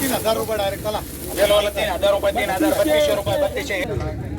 तीन हजार रुपये डायरेक्ट चला. तीन हजार रुपये तीन हजार बत्तीसशे रुपये बत्तीसशे.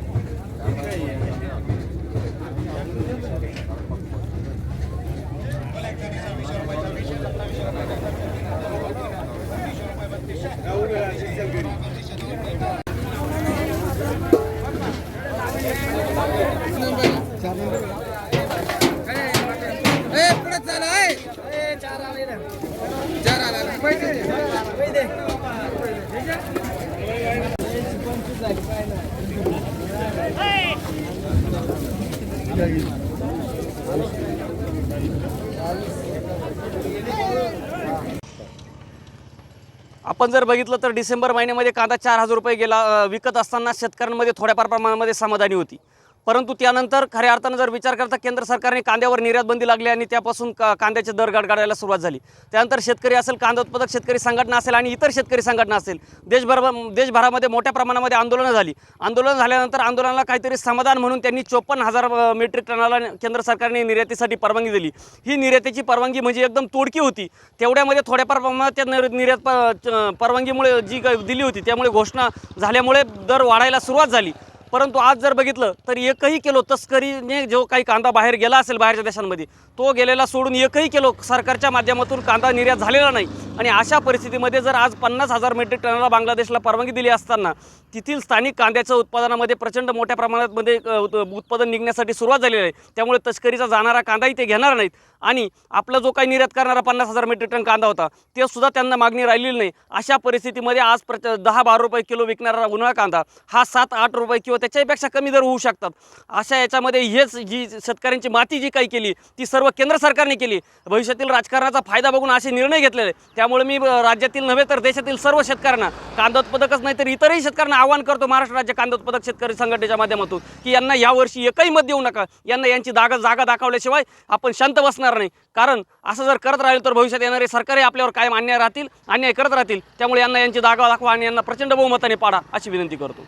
आपण जर बघितलं तर डिसेंबर महिन्यामध्ये कांदा चार हजार रुपये गेला विकत असताना शेतकऱ्यांमध्ये थोड्याफार प्रमाणामध्ये समाधानी होती. परंतु त्यानंतर खऱ्या अर्थानं जर विचार करता केंद्र सरकारने कांद्यावर निर्यात बंदी लागली आणि त्यापासून का कांद्याचे दर गडगडायला सुरुवात झाली. त्यानंतर शेतकरी असेल कांदा उत्पादक शेतकरी संघटना असेल आणि इतर शेतकरी संघटना असेल देशभर देशभरामध्ये मोठ्या प्रमाणामध्ये आंदोलनं झाली. आंदोलन झाल्यानंतर आंदोलनाला काहीतरी समाधान म्हणून त्यांनी चोपन्न हजार मेट्रिक टनाला केंद्र सरकारने निर्यातीसाठी परवानगी दिली. ही निर्यातीची परवानगी म्हणजे एकदम तोडकी होती. तेवढ्यामध्ये थोड्याफार प्रमाणात त्या निर- निर्यात प- च- परवानगीमुळे जी काही दिली होती त्यामुळे घोषणा झाल्यामुळे दर वाढायला सुरुवात झाली. परंतु आज जर बघितलं तर एकही किलो तस्करीने जो काही कांदा बाहेर गेला असेल बाहेरच्या देशांमध्ये तो गेलेला सोडून एकही किलो सरकारच्या माध्यमातून कांदा निर्यात झालेला नाही. आणि अशा परिस्थितीमध्ये जर आज पन्नास हजार मेट्रिक टनाला बांगलादेशला परवानगी दिली असताना तेथील स्थानिक कांद्याच्या उत्पादनामध्ये प्रचंड मोठ्या प्रमाणात मध्ये उत- उत्पादन निघण्यासाठी सुरुवात झालेली आहे. त्यामुळे तस्करीचा जाणारा कांदाही ते घेणार नाहीत. आणि आपला जो काही निर्यात करणारा पन्नास हजार मेट्रिक टन कांदा होता ते सुद्धा त्यांना मागणी राहिलेली नाही. अशा परिस्थितीमध्ये आज प्रच दहा बारा रुपये किलो विकणारा उन्हाळा कांदा हा सात आठ रुपये किंवा त्याच्यापेक्षा कमी दर होऊ शकतात. अशा याच्यामध्ये हेच जी शेतकऱ्यांची माती जी काही केली ती सर्व केंद्र सरकारने केली. भविष्यातील राजकारणाचा फायदा बघून असे निर्णय घेतलेले त्या त्यामुळे मी राज्यातील नव्हे तर देशातील सर्व शेतकऱ्यांना कांदा उत्पादकच नाही तर इतरही शेतकऱ्यांना आवाहन करतो महाराष्ट्र राज्य कांदा उत्पादक शेतकरी संघटनेच्या माध्यमातून की यांना यावर्षी एकही मत देऊ नका. यांना यांची जागा जागा दाखवल्याशिवाय आपण शांत बसणार नाही. कारण असं जर करत राहिलं तर भविष्यात येणारे सरकारही आपल्यावर कायम अन्याय राहतील अन्याय करत राहतील. त्यामुळे यांना यांची जागा दाखवा आणि यांना प्रचंड बहुमताने पाडा अशी विनंती करतो.